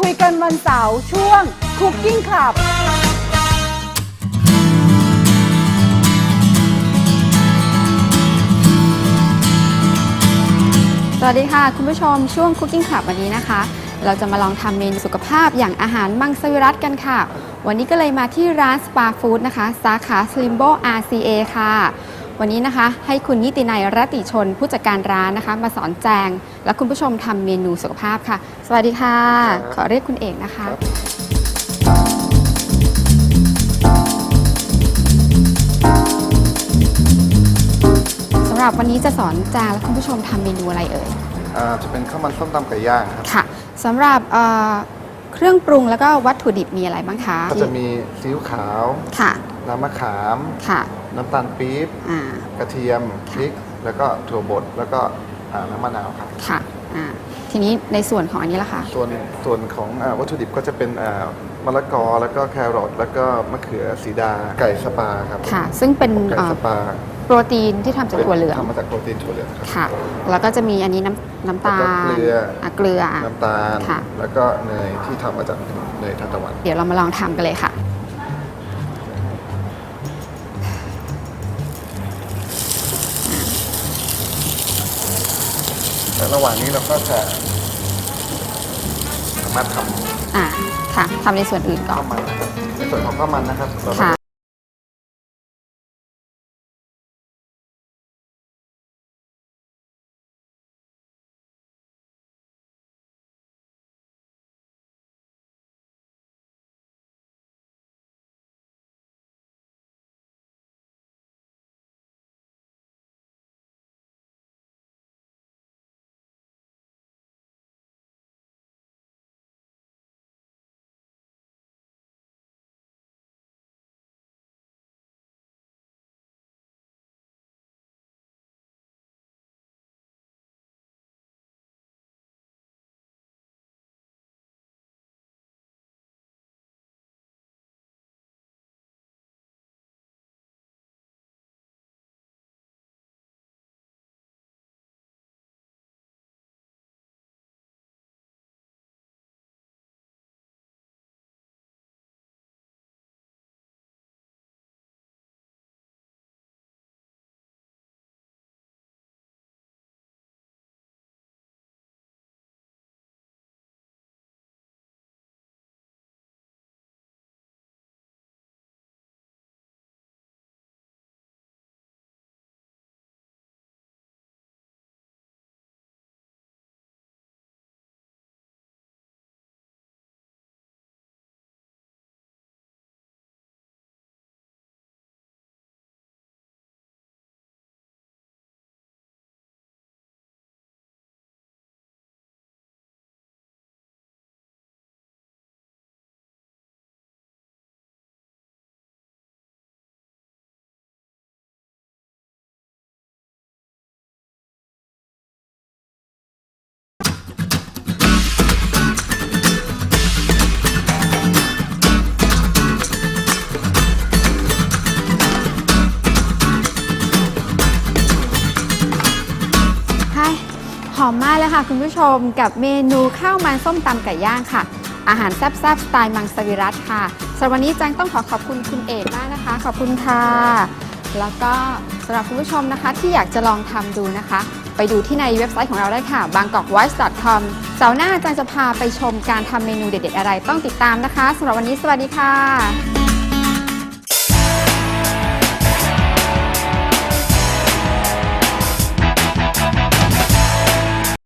คุยกันวันเสาร์ช่วง Cooking Club สวัสดีค่ะ คุณผู้ชมช่วง Cooking Club วันนี้นะคะ เราจะมาลองทำเมนูสุขภาพอย่างอาหารมังสวิรัตกันค่ะ วันนี้ก็เลยมาที่ร้าน Spa Food นะคะ สาขา Slimbo RCA ค่ะ วันนี้นะคะ ให้คุณนิตินัยรัตติชนผู้จัดการร้านนะคะ มาสอนแจง และคุณผู้ชมทำเมนูสุขภาพค่ะ สวัสดีค่ะขอเรียกคุณเอกนะคะ สำหรับวันนี้จะสอนแจงและคุณผู้ชมทำเมนูอะไรเอ่ย อ่าจะเป็นข้าวมันส้มตำไก่ย่างครับ ค่ะสำหรับเอ่อเครื่องปรุงแล้วก็วัตถุดิบมีอะไรบ้างคะก็จะมีซีอิ๊วขาว ค่ะ น้ำมะขาม ค่ะ น้ำตาลปี๊บอ่า กระเทียมพริก แล้วก็ถั่วบดแล้วก็อ่าน้ำมะนาวครับ ค่ะอ่าทีนี้ในส่วนของอันนี้ล่ะคะส่วนส่วนของอาวัตถุดิบก็จะเป็นอ่ามะละกอแล้วก็แครอทแล้วก็มะเขือสีดาไก่สปาครับค่ะ ซึ่งเป็นไก่เอ่อสปาโปรตีนที่ทำจากถั่วเหลือง ทำมาจากโปรตีนถั่วเหลืองครับ ค่ะ แล้วก็จะมีอันนี้น้ำน้ำตาลแล้วก็เกลือะเกลือ น้ำตาล ค่ะ แล้วก็เนยที่ทำมาจากเนยทานตะวัน เดี๋ยวเรามาลองทำกันเลยค่ะ แต่ระหว่างนี้เราก็จะสามารถทำอ่าค่ะทำในส่วนอื่นก่อข้านวมันนะครับในส่วนของข้าวมันนะครับเราก็ ค่ะ อมมากเลยค่ะคุณผู้ชมกับเมนูข้าวมันส้มตำไก่ย่างค่ะ อาหารแซ่บๆสไตล์มังสวิรัตค่ะสำหรับวันนี้แจังต้องขอขอบคุณคุณเอกมากนะคะ ขอบคุณค่ะ แล้วก็สำหรับคุณผู้ชมนะคะที่อยากจะลองทำดูนะคะ ไปดูที่ในเว็บไซต์ของเราได้ค่ะ bangkokvoice.com เสาร์หน้าอาจารย์จะพาไปชมการทำเมนูเด็ดๆอะไรต้องติดตามนะคะสำหรับวันนี้สวัสดีค่ะ